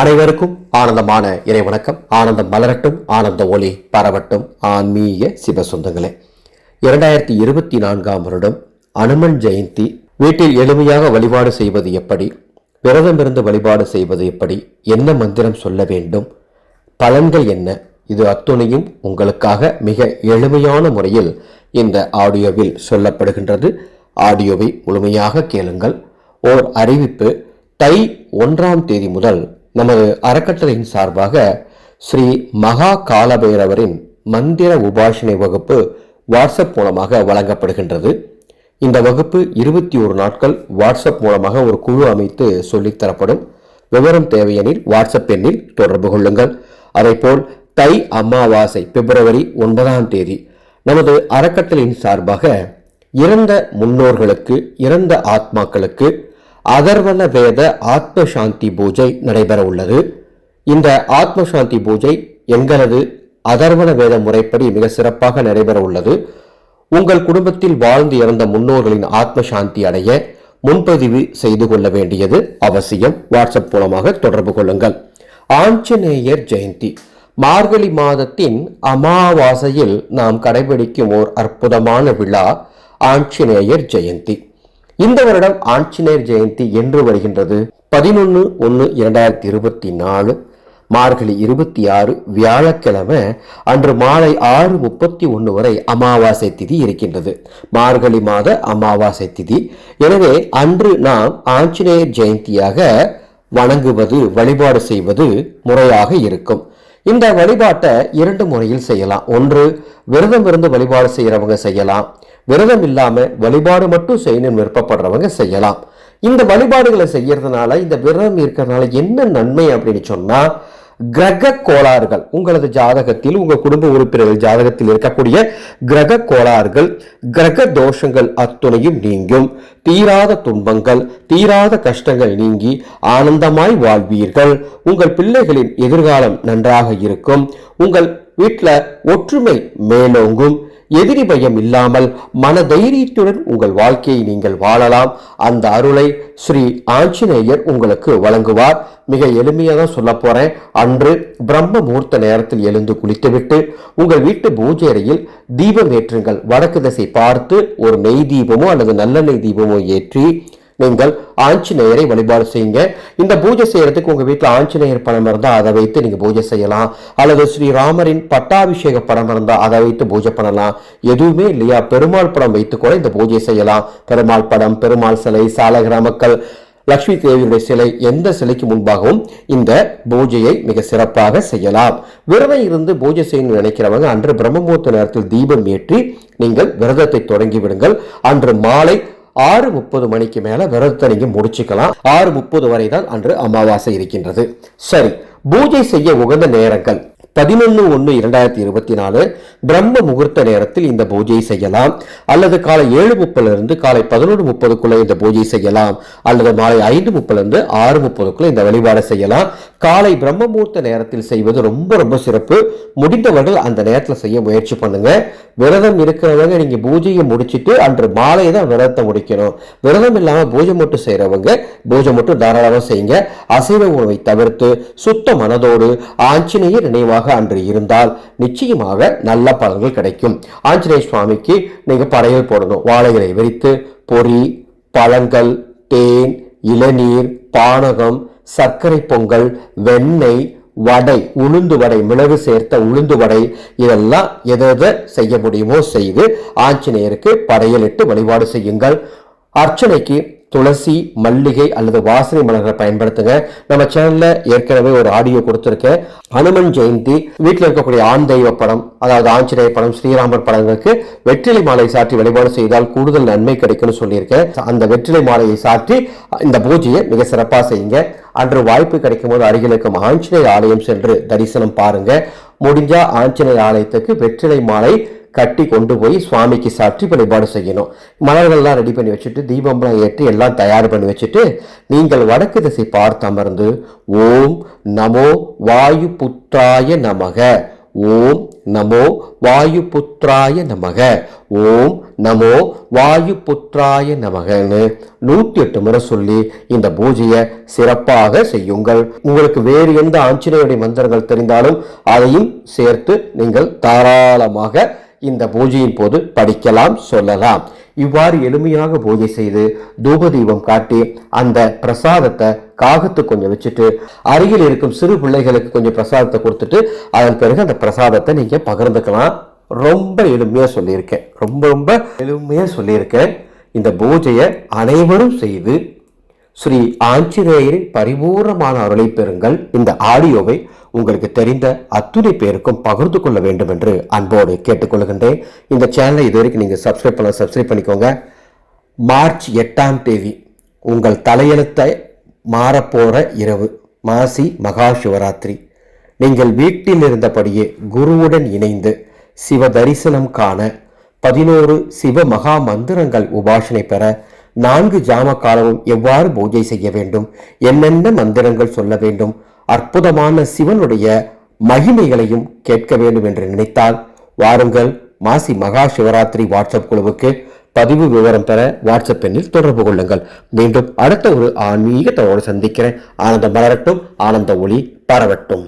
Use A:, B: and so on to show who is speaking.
A: அனைவருக்கும் ஆனந்தமான இறை வணக்கம். ஆனந்தம் மலரட்டும் ஆனந்த ஒளி பரவட்டும். ஆன்மீக சிவசொந்தங்களே இரண்டாயிரத்தி இருபத்தி நான்காம் வருடம் அனுமன் ஜெயந்தி. வீட்டில் எளிமையாக வழிபாடு செய்வது எப்படி? விரதமிருந்து வழிபாடு செய்வது எப்படி? என்ன மந்திரம் சொல்ல வேண்டும்? பலன்கள் என்ன? இது அத்துணையும் உங்களுக்காக மிக எளிமையான முறையில் இந்த ஆடியோவில் சொல்லப்படுகின்றது. ஆடியோவை முழுமையாக கேளுங்கள். ஓர் அறிவிப்பு தை ஒன்றாம் தேதி முதல் நமது அறக்கட்டளையின் சார்பாக ஸ்ரீ மகா காலபைரவரின் மந்திர உபாசனை வகுப்பு வாட்ஸ்அப் மூலமாக வழங்கப்படுகின்றது. இந்த வகுப்பு இருபத்தி ஒரு நாட்கள் வாட்ஸ்அப் மூலமாக ஒரு குழு அமைத்து சொல்லித்தரப்படும் விவரம் தேவையெனில் வாட்ஸ்அப் எண்ணில் தொடர்பு கொள்ளுங்கள். அதேபோல் தை அமாவாசை பிப்ரவரி ஒன்பதாம் தேதி நமது அறக்கட்டளையின் சார்பாக இறந்த முன்னோர்களுக்கு இறந்த ஆத்மாக்களுக்கு அகர்வன வேத ஆத்ம சாந்தி பூஜை நடைபெற உள்ளது. இந்த ஆத்ம சாந்தி பூஜை எங்களது அதர்வன வேத முறைப்படி மிக சிறப்பாக நடைபெற உள்ளது. உங்கள் குடும்பத்தில் வாழ்ந்து இறந்த முன்னோர்களின் ஆத்ம சாந்தி அடைய முன்பதிவு செய்து கொள்ள வேண்டியது அவசியம். வாட்ஸ்அப் மூலமாக தொடர்பு கொள்ளுங்கள். ஆஞ்சநேயர் ஜெயந்தி. மார்கழி மாதத்தின் அமாவாசையில் நாம் கடைபிடிக்கும் ஓர் அற்புதமான விழா ஆஞ்சநேயர் ஜெயந்தி. இந்த வருடம் ஆஞ்சநேயர் ஜெயந்தி என்று வருகின்றது. பதினொன்று ஒன்று இரண்டாயிரத்தி இருபத்தி நாலு மார்கழி இருபத்தி ஆறு வியாழக்கிழமை அன்று மாலை ஆறு முப்பத்தி ஒன்று வரை அமாவாசை திதி இருக்கின்றது. மார்கழி மாத அமாவாசை திதி. எனவே அன்று நாம் ஆஞ்சநேயர் ஜெயந்தியாக வணங்குவது வழிபாடு செய்வது முறையாக இருக்கும். இந்த வழிபாட்டை இரண்டு முறையில் செய்யலாம். ஒன்று விரதம் இருந்து வழிபாடு செய்யறவங்க செய்யலாம். விரதம் இல்லாமல் வழிபாடு மட்டும் செய்யணும் விருப்பப்படுறவங்க செய்யலாம். இந்த வழிபாடுகளை செய்யறதுனால இந்த விரதம் இருக்கிறதுனால என்ன நன்மை அப்படின்னு சொன்னால் கிரக கோளாறுகள் உங்களது ஜாதகத்தில் உங்க குடும்ப உறுப்பினர்கள் ஜாதகத்தில் இருக்கக்கூடிய கிரக கோளாறுகள் கிரக தோஷங்கள் அத்துணையும் நீங்கும். தீராத துன்பங்கள் தீராத கஷ்டங்கள் நீங்கி ஆனந்தமாய் வாழ்வீர்கள். உங்கள் பிள்ளைகளின் எதிர்காலம் நன்றாக இருக்கும். உங்கள் வீட்டில் ஒற்றுமை மேலோங்கும். எதிரி பயம் இல்லாமல் மன தைரியத்துடன் உங்கள் வாழ்க்கையை நீங்கள் வாழலாம். அந்த அருளை ஸ்ரீ ஆஞ்சநேயர் உங்களுக்கு வழங்குவார். மிக எளிமையாக தான் சொல்ல போகிறேன் அன்று பிரம்ம முகூர்த்த நேரத்தில் எழுந்து குளித்துவிட்டு உங்கள் வீட்டு பூஜை அறையில் தீபம் ஏற்றுங்கள். வடக்கு திசை பார்த்து ஒரு நெய் தீபமோ அல்லது நல்லெண்ணெய் தீபமோ ஏற்றி நீங்கள் ஆஞ்சநேயரை வழிபாடு செய்யுங்க. இந்த பூஜை செய்யறதுக்கு உங்க வீட்டில் ஆஞ்சநேயர் படம் இருந்தால் அதை வைத்து நீங்க பூஜை செய்யலாம். அல்லது ஸ்ரீராமரின் பட்டாபிஷேக படம் இருந்தால் அதை வைத்து பூஜை பண்ணலாம். எதுவுமே இல்லையா? பெருமாள் படம் வைத்து கூட இந்த பூஜை செய்யலாம். பெருமாள் படம் பெருமாள் சிலை சாலகிராம மக்கள் லக்ஷ்மி தேவியுடைய சிலை எந்த சிலைக்கு முன்பாகவும் இந்த பூஜையை மிக சிறப்பாக செய்யலாம். விரதம் இருந்து பூஜை செய்யணும்னு நினைக்கிறவங்க அன்று பிரம்மமுகூர்த்த நேரத்தில் தீபம் ஏற்றி நீங்கள் விரதத்தை தொடங்கி விடுங்கள். அன்று மாலை ஆறு முப்பது மணிக்கு மேல விரதத்தை நீங்க முடிச்சுக்கலாம். ஆறு முப்பது வரை தான் அன்று அமாவாசை இருக்கின்றது. சரி பூஜை செய்ய உகந்த நேரங்கள். பதினொன்று ஒன்று இரண்டாயிரத்தி இருபத்தி நாலு பிரம்ம முகூர்த்த நேரத்தில் இந்த பூஜையை செய்யலாம். அல்லது காலை ஏழு முப்பதிலிருந்து காலை பதினொன்று முப்பதுக்குள்ள இந்த பூஜை செய்யலாம். அல்லது மாலை ஐந்து முப்பதுலேருந்து ஆறு முப்பதுக்குள்ள இந்த வழிபாடு செய்யலாம். காலை பிரம்ம முகூர்த்த நேரத்தில் செய்வது ரொம்ப ரொம்ப சிறப்பு. முடிந்தவர்கள் அந்த நேரத்தில் செய்ய முயற்சி பண்ணுங்க. விரதம் இருக்கிறவங்க நீங்க பூஜையை முடிச்சுட்டு அன்று மாலை தான் விரதத்தை முடிக்கணும். விரதம் இல்லாமல் பூஜை மட்டும் செய்யறவங்க பூஜை மட்டும் தாராளமாக செய்யுங்க. அசைவ உணவை தவிர்த்து சுத்த மனதோடு ஆஞ்சநேயர் நினைவாக அன்று இருந்தால் நிச்சயமாக நல்ல பலன்கள் கிடைக்கும். ஆஞ்சநேய சுவாமிக்கு நீங்கள் படையல் போடணும். வாழைகளை விரித்து பொறி பழங்கள் தேன் இளநீர் பானகம் சர்க்கரை பொங்கல் வெண்ணெய் வடை உளுந்து வடை மிளகு சேர்த்த உளுந்து வடை இதெல்லாம் எதை எதை செய்ய முடியுமோ செய்து ஆஞ்சநேயருக்கு படையலிட்டு வழிபாடு செய்யுங்கள். அர்ச்சனைக்கு துளசி மல்லிகை அல்லது வாசனை மலர்களை பயன்படுத்துங்க. நம்ம சேனல்ல ஏற்கனவே ஒரு ஆடியோ கொடுத்துருக்கேன். அனுமன் ஜெயந்தி வீட்டில் இருக்கக்கூடிய ஆண் தெய்வ படம் அதாவது ஆஞ்சநேய படம் ஸ்ரீராமர் படங்களுக்கு வெற்றிலை மாலை சாற்றி வழிபாடு செய்தால் கூடுதல் நன்மை கிடைக்கும்னு சொல்லியிருக்கேன். அந்த வெற்றிலை மாலையை சாற்றி இந்த பூஜையை மிக சிறப்பாக செய்யுங்க. அன்று வாய்ப்பு கிடைக்கும் போது அருகில் இருக்கும் ஆஞ்சநேய ஆலயம் சென்று தரிசனம் பாருங்க. முடிஞ்சா ஆஞ்சநேய ஆலயத்துக்கு வெற்றிலை மாலை கட்டி கொண்டு போய் சுவாமிக்கு சாற்றி வழிபாடு செய்யணும். மலர்கள்லாம் ரெடி பண்ணி வச்சுட்டு தீபம்லாம் ஏற்றி எல்லாம் தயார் பண்ணி வச்சுட்டு நீங்கள் வடக்கு திசை பார்த்து அமர்ந்து ஓம் நமோ வாயு புத்தாய நமக. ஓம் நமோ வாயு புத்ராய நமக. ஓம் நமோ வாயு புத்ராய நமகன்னு நூற்றி எட்டு முறை சொல்லி இந்த பூஜையை சிறப்பாக செய்யுங்கள். உங்களுக்கு வேறு எந்த ஆஞ்சநேயருடைய மந்திரங்கள் தெரிந்தாலும் அதையும் சேர்த்து நீங்கள் தாராளமாக இந்த பூஜையின் போது படிக்கலாம் சொல்லலாம். இவ்வாறு எளிமையாக பூஜை செய்து தூப தீபம் காட்டி அந்த பிரசாதத்தை காகத்து கொஞ்சம் வச்சுட்டு அருகில் இருக்கும் சிறு பிள்ளைகளுக்கு கொஞ்சம் பிரசாதத்தை கொடுத்துட்டு அதன் பிறகு அந்த பிரசாதத்தை நீங்க பகிர்ந்துக்கலாம். ரொம்ப எளிமையா சொல்லியிருக்கேன். ரொம்ப ரொம்ப எளிமையா சொல்லியிருக்கேன். இந்த பூஜையை அனைவரும் செய்து ஸ்ரீ ஆஞ்சநேயரின் பரிபூர்ணமான அருளை பெறுங்கள். இந்த ஆடியோவை உங்களுக்கு தெரிந்த அத்துணை பேருக்கும் பகிர்ந்து கொள்ள வேண்டும் என்று அன்போடு கேட்டுக்கொள்கின்றேன். இந்த சேனலை இது வரைக்கும் நீங்கள் சப்ஸ்கிரைப் பண்ண சப்ஸ்கிரைப் பண்ணிக்கோங்க. மார்ச் எட்டாம் தேதி உங்கள் தலையெழுத்தை மாறப்போகிற இரவு மாசி மகா சிவராத்திரி. நீங்கள் வீட்டில் இருந்தபடியே குருவுடன் இணைந்து சிவ தரிசனம் காண பதினோரு சிவ மகா மந்திரங்கள் உபாசனை பெற நான்கு ஜாம காலமும் எவ்வாறு பூஜை செய்ய வேண்டும்? என்னென்ன மந்திரங்கள் சொல்ல வேண்டும்? அற்புதமான சிவனுடைய மகிமைகளையும் கேட்க வேண்டும் என்று நினைத்தால் வாருங்கள் மாசி மகா சிவராத்திரி வாட்ஸ்அப் குழுவுக்கு பதிவு விவரம் பெற வாட்ஸ்அப் எண்ணில் தொடர்பு கொள்ளுங்கள். மீண்டும் அடுத்த ஒரு ஆன்மீக தகவலோடு சந்திக்கிறேன். ஆனந்தம் மலரட்டும் ஆனந்த ஒளி பரவட்டும்.